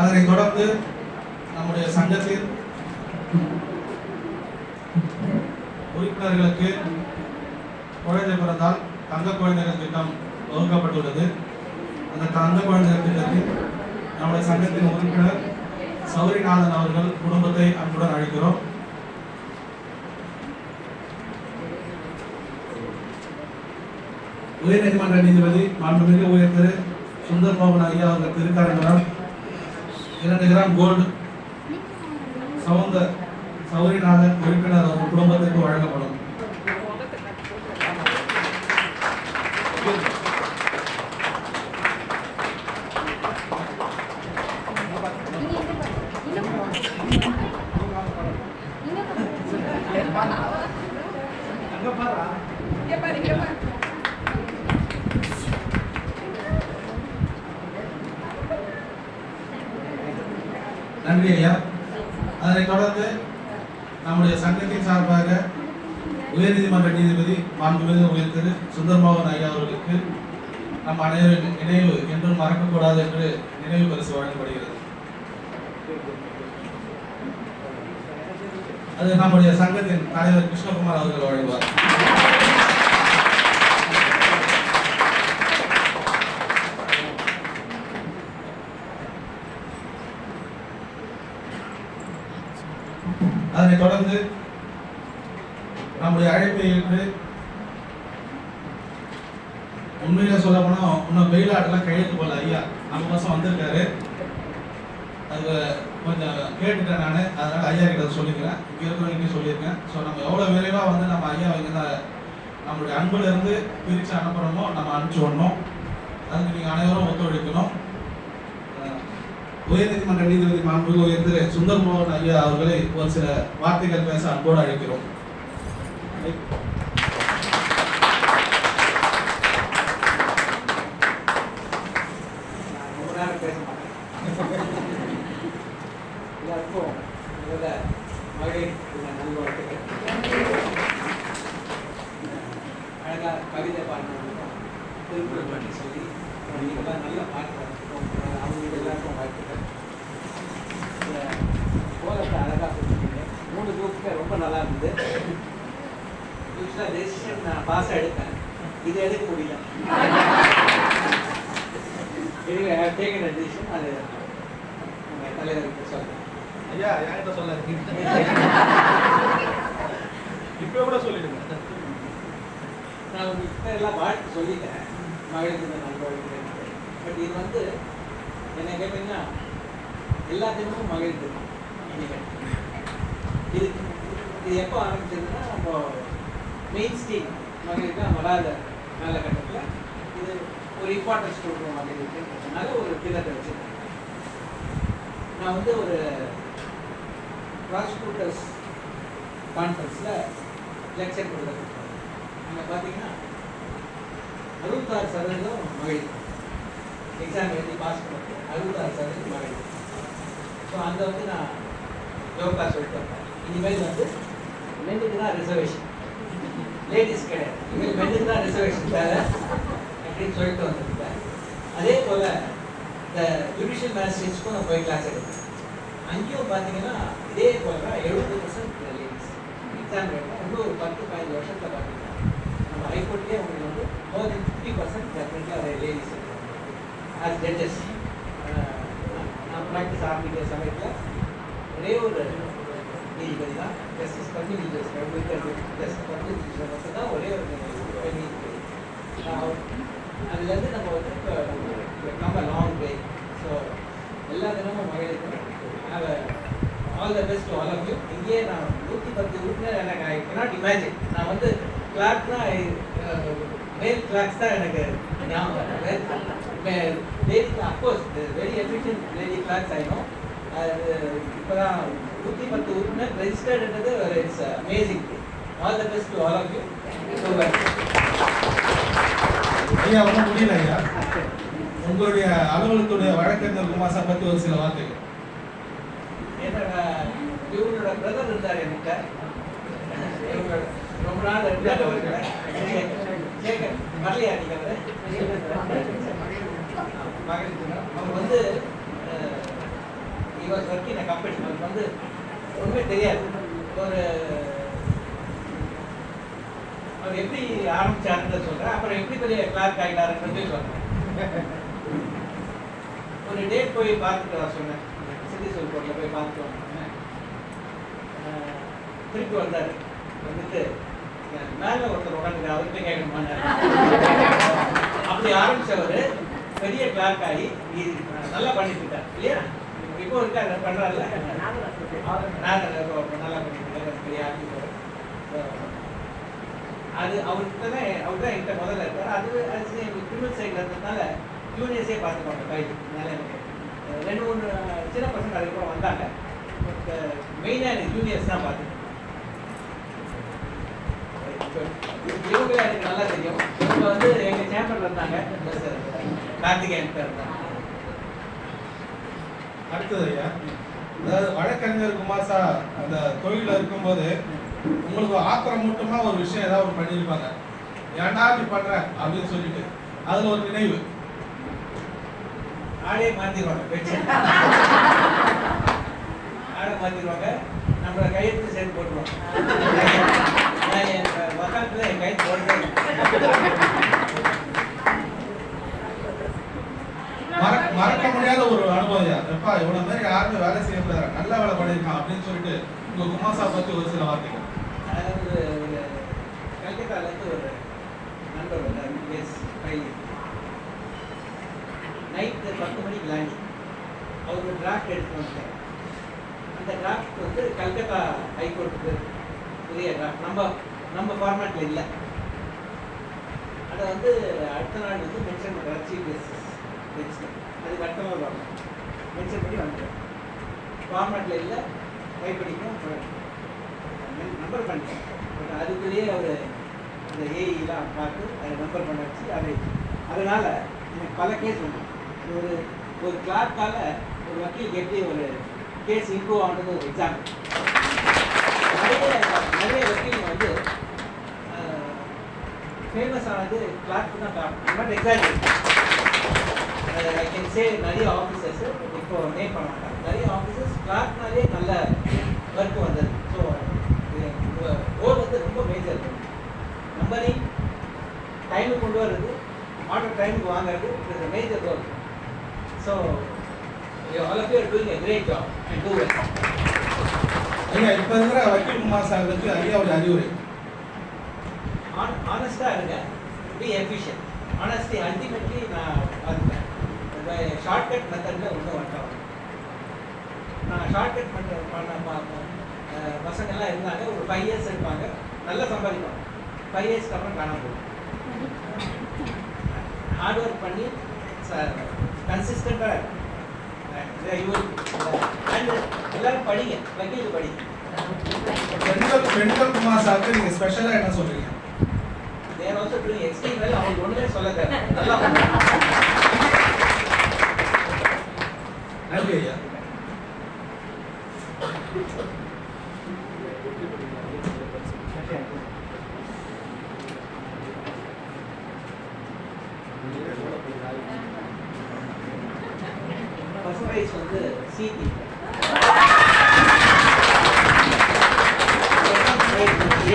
அதனைத் தொடர்ந்து நம்முடைய சங்கத்தில் உறுப்பினர்களுக்கு குழந்தை பிறந்தால் தங்க குழந்தைகள் திட்டம் வகுக்கப்பட்டுள்ளது. அந்த தங்க குழந்தைகள் திட்டத்தில் நம்முடைய சங்கத்தின் உறுப்பினர் சௌரிநாதன் அவர்கள் குடும்பத்தை அன்புடன் அழைக்கிறோம். உயர்நீதிமன்ற நீதிபதி மாண்புமிகு உயர் திரு சுந்தர் மோகன் ஐயா அவர்கள் திருக்காரங்களால் இரண்டு கிராம் கோல்டு சவுந்த சௌரிநாதன் உறுப்பினர் அவர் குடும்பத்திற்கு வழங்கப்படும். நன்றி ஐயா. அதனைத் தொடர்ந்து நம்முடைய சங்கத்தின் சார்பாக உயர்நீதிமன்ற நீதிபதி மாண்புமிகு உயர் திரு சுந்தர்மோகன் ஐயா அவர்களுக்கு நம் அனைவரின் நினைவு என்றும் மறக்கக்கூடாது என்று நினைவு பரிசு வழங்கப்படுகிறது. அது நம்முடைய சங்கத்தின் தலைவர் கிருஷ்ணகுமார் அவர்கள் வழங்குவார். அதனைத் தொடர்ந்து நம்முடைய அழைப்பை ஏற்று உண்மையில சொல்ல போனா இன்னும் வெயிலாட்டெல்லாம் கையெழுத்து போல ஐயா. நம்ம மாசம் வந்திருக்காரு. அது கொஞ்சம் கேட்டுட்டேன் நான். அதனால ஐயா கிட்ட சொல்லிக்கிறேன். இங்கே இருக்கிறவங்க சொல்லியிருக்கேன். ஸோ நம்ம எவ்வளோ விரைவாக வந்து நம்ம ஐயா இங்க நம்மளுடைய அன்புல இருந்து பிரிச்சு அனுப்புறோமோ நம்ம அனுப்பிச்சு விடணும். அதுக்கு நீங்கள் அனைவரும் ஒத்துழைப்பு உயர்நீதிமன்ற நீதிபதி மாண்புமிகு உயர்ந்து சுந்தர் மோகன் ஐயா அவர்களை ஒரு சில வார்த்தைகள் பேச அன்போடு அழைக்கிறோம். எல்லாருக்கும் முதல்ல அழகா கவிதை பாடினவங்களுக்கும் திருக்குறள் பாட்டி சொல்லி நல்ல பாட்டு அவங்களுக்கு எல்லாருக்கும் வாழ்த்துக்கள் குரூப்புக்கு ரொம்ப நல்லா இருந்தது. யூஸ்வலாக டெசிஷன் நான் பாஸாக எடுப்பேன் இது எடுக்க முடியல? decision. அது உங்க தலைவருக்கு. ஐயா யார்கிட்ட சொல்ல இப்போ கூட சொல்லிடுங்க. நான் உங்ககிட்ட எல்லாம் வாழ்த்து சொல்லிட்டேன். மகளிர் நல்வாழ்த்துக்கள். பட் இது வந்து என்ன கேட்டீங்கன்னா எல்லா தினமும் மகளிர் தினம். இன்னைக்கு. இது இது எப்போ ஆரம்பிச்சதுன்னா நம்ம மெயின் ஸ்ட்ரீம் மகளிர் தான் வராத காலகட்டத்தில் இது ஒரு இம்பார்ட்டன்ஸ் கொடுக்குறோம் மகளிருக்குன்றதுனால ஒரு தினத்தை வச்சுருக்கேன். நான் வந்து ஒரு ப்ராசிக்யூட்டர்ஸ் கான்ஃபரன்ஸில் லெக்சர் கொடுத்துருக்கேன் அங்கே பார்த்தீங்கன்னா அறுபத்தாறு சதவீதம் மகளிர். எக்ஸாம் எழுதி பாஸ் பண்ணுறது அறுபத்தாறு சதவீதம் மகளிர். ஸோ அங்கே வந்து நான் யோகா சொல்லிட்டு வந்தேன். இனிமேல் வந்து மென்னுக்கு தான் ரிசர்வேஷன் லேடிஸ் கிடையாது. இனிமேல் மென்னுக்கு தான் ரிசர்வேஷன் தேவை அப்படின்னு சொல்லிட்டு வந்திருக்கேன். அதே போல் இந்த ஜுடிஷியல் மேஜிஸ்ட்ரேட்ஸ்க்கும் நான் போய் கிளாஸ் எடுத்தேன். அங்கேயும் பார்த்தீங்கன்னா இதே போல் தான் எழுபது பர்சன்ட் லேடிஸ் எக்ஸாம் எழுதுனா இன்னும் ஒரு பத்து பதினஞ்சு வருஷத்தில் பார்த்தீங்கன்னா நம்ம ஹைகோர்ட்லேயே உங்களுக்கு வந்து மோர் தென் ஃபிஃப்டி பர்சன்ட் அதை லேடிஸ் ஆஸ் ஜட்ஜஸ் நான் ப்ராக்டிஸ் ஆரம்பிக்கிற சமயத்தில் ஒரே ஒரு நீதிபதி தான் ஜஸ்டிஸ் பத்மி நீதிபதி ஜஸ்டிஸ் பண்ணி மட்டும் தான் ஒரே ஒரு பெண் அதுலேருந்து நம்ம வந்து இப்போ நம்ம லாங் வே ஸோ எல்லா தினமும் மகளிருக்கும் have all the best all of you இங்கேயே நான் நூற்றி பத்து உறுப்பினர் எனக்கு ஐ கனாட் இமேஜின் நான் வந்து கிளாக்னா மேல் கிளாக்ஸ் தான் எனக்கு ஞாபகம் lady of course very efficient lady clerks ஆயிடும் அது இப்போ தான் நூற்றி பத்து உறுப்பினர் ரெஜிஸ்டர்டுன்றது it's amazing all the best to all of you so ஐயா ஒன்றும் முடியல ஐயா. உங்களுடைய அலுவலகத்துடைய வழக்கறிஞர் குமாசா பத்தி ஒரு சில வார்த்தைகள். என்னோட இவரோட பிரதர் இருந்தார் என்கிட்ட. ரொம்ப நாள் இருந்தார் அவர்கிட்ட. வரலையா நீங்க அவரு? மகன் அவர் வந்து வரைக்கும் ஒர்க்கிங் கம்பெனி அவருக்கு வந்து ஒன்றுமே தெரியாது. ஒரு அவர் எப்படி ஆரம்பிச்சாருன்னு சொல்கிறேன் அப்புறம் எப்படி பெரிய கிளார்க் ஆகிட்டாருன்றது சொல்கிறேன் ஒரு டேட் போய் பார்த்துட்டு வர சொன்னேன். சிட்டி சொல்போர்ட்டில் போய் பார்த்துட்டு வந்தேன் திருப்பி வந்தார். வந்துட்டு மேலே ஒருத்தர் உடனே அவர்கிட்ட கேட்கணுமான்னு அப்படி ஆரம்பித்தவர் பெரிய கிளார்க் ஆகி நல்லா பண்ணிட்டு இருக்கார். இல்லையா? இப்போ இருக்காரு பண்றாருல்ல நான் நல்லா பண்ணிட்டு பெரிய ஆஃபீஸர் அது அவர்கிட்ட தான் அவர் தான் என்கிட்ட முதல்ல இருக்கார். அது அது கிரிமினல் சைடில் இருந்ததுனால ஜூனியர்ஸே பார்த்துப்பாங்க கைது அதனால எனக்கு ரெண்டு மூணு சின்ன பசங்க அதுக்கப்புறம் வந்தாங்க. பட் மெயினாக எனக்கு ஜூனியர்ஸ் தான் பார்த்து இவங்க எனக்கு நல்லா தெரியும். இவங்க வந்து எங்கள் சேம்பரில் இருந்தாங்க. கார்த்திகேயன் பேர் இருந்தாங்க அடுத்தது ஐயா. அதாவது வழக்கறிஞர் குமாசா அந்த தொழில இருக்கும்போது உங்களுக்கு ஆத்திரம் மூட்டமா ஒரு விஷயம் ஏதாவது ஒன்று பண்ணியிருப்பாங்க. ஏன்டா அப்படி பண்ற? அப்படின்னு சொல்லிட்டு. அதுல ஒரு நினைவு. ஆளே மாத்திடுவாங்க ஆளை மாத்திடுவாங்க நம்மள கையெழுத்து சேர்த்து போட்டுருவாங்க. நான் என் வக்காலத்துல என் கையெழுத்து போடுறதே இல்லை. மறக்க முடியாத ஒரு அனுபவம் எப்பா இவ்வளவு மாதிரி யாருமே வேலை செய்ய முடியாது நல்ல வேலை பண்ணியிருக்கான் அப்படின்னு சொல்லிட்டு உங்க குமாசா பத்தி ஒரு சில வார்த்தைகள். அதாவது ஒரு ஒரு நண்பர் வந்தார் எஸ் பைலி நைட்டு பத்து மணிக்கு லேண்டிங் அவர் ஒரு டிராஃப்ட் எடுத்து வந்துட்டார் அந்த டிராஃப்ட் வந்து கல்கத்தா ஹைகோர்ட்டுக்கு புதிய டிராஃப்ட் நம்ம நம்ம ஃபார்மேட்டில் இல்லை. அதை வந்து அடுத்த நாள் வந்து மென்ஷன் பண்ணுறாரு சீஃப் ஜஸ்டிஸ் பெஞ்சில் அது வட்டமாக வரணும் மென்ஷன் பண்ணி வந்துட்டேன் ஃபார்மேட்டில் இல்லை கைப்படிக்கும் நம்பர் பண்ணிட்டேன் பட் அதுக்குள்ளேயே அவர் அந்த ஏஇலாம் பார்த்து அதை நம்பர் பண்ண வச்சு அதை அதனால் எனக்கு பல கேஸ் வந்து ஒரு ஒரு கிளார்க்கால ஒரு வக்கீல் எப்படி ஒரு கேஸ் இம்ப்ரூவ் ஆனது ஒரு எக்ஸாம்பிள் நிறைய நிறைய வக்கீல் வந்து ஃபேமஸ் ஆனது கிளார்க் தான் காரணம். But example I can say நிறைய ஆஃபீஸர்ஸ் இப்போ நேம் பண்ண மாட்டாங்க. நிறைய ஆஃபீஸர்ஸ் கிளார்க்னாலே நல்ல ஒர்க் வந்தது. ஸோ ரோல் வந்து ரொம்ப மேஜர் நம்பரிங் டைமுக்கு கொண்டு வர்றது ஆர்டர் டைமுக்கு வாங்குறது is major role so all of you are doing a great job and do well ஐயா இப்ப இருக்கிற வக்கீல் குமாசாவுக்கு ஐயாவுடைய அறிவுரை? ஆன் ஆனஸ்டாக இருங்க. பி எஃபிஷியன்ட் ஆனஸ்டி அல்டிமேட்லி நான் அதுதான் ஷார்ட்கட் மெத்தடில் ஒர்க் ஆகும் நான் ஷார்ட்கட் பண்ண பண்ண பார்ப்போம் பசங்கள்லாம் இருந்தாங்க. ஒரு ஃபைவ் இயர்ஸ் இருப்பாங்க. நல்லா சம்பாதிப்பாங்க. ஃபைவ் இயர்ஸ்க்கு அப்புறம் காணாம போகும் ஹார்ட் ஒர்க் பண்ணி கன்சிஸ்டண்ட்டாக அண்ட் எல்லாரும் படிங்க. வக்கீலுக்கு படிங்க. பெண்கள் பெண்கள் குமாசாவுக்கு நீங்க ஸ்பெஷலா என்ன சொல்றீங்க? There also doing extreme well அவங்க ஒன்றுமே சொல்ல தேவை நல்லா பண்ணுறாங்க நன்றி ஐயா பர்சன்டேஜ் வந்து சிடி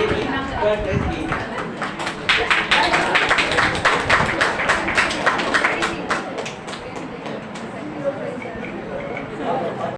ஏபி தேர்ட் ரைஸ் பி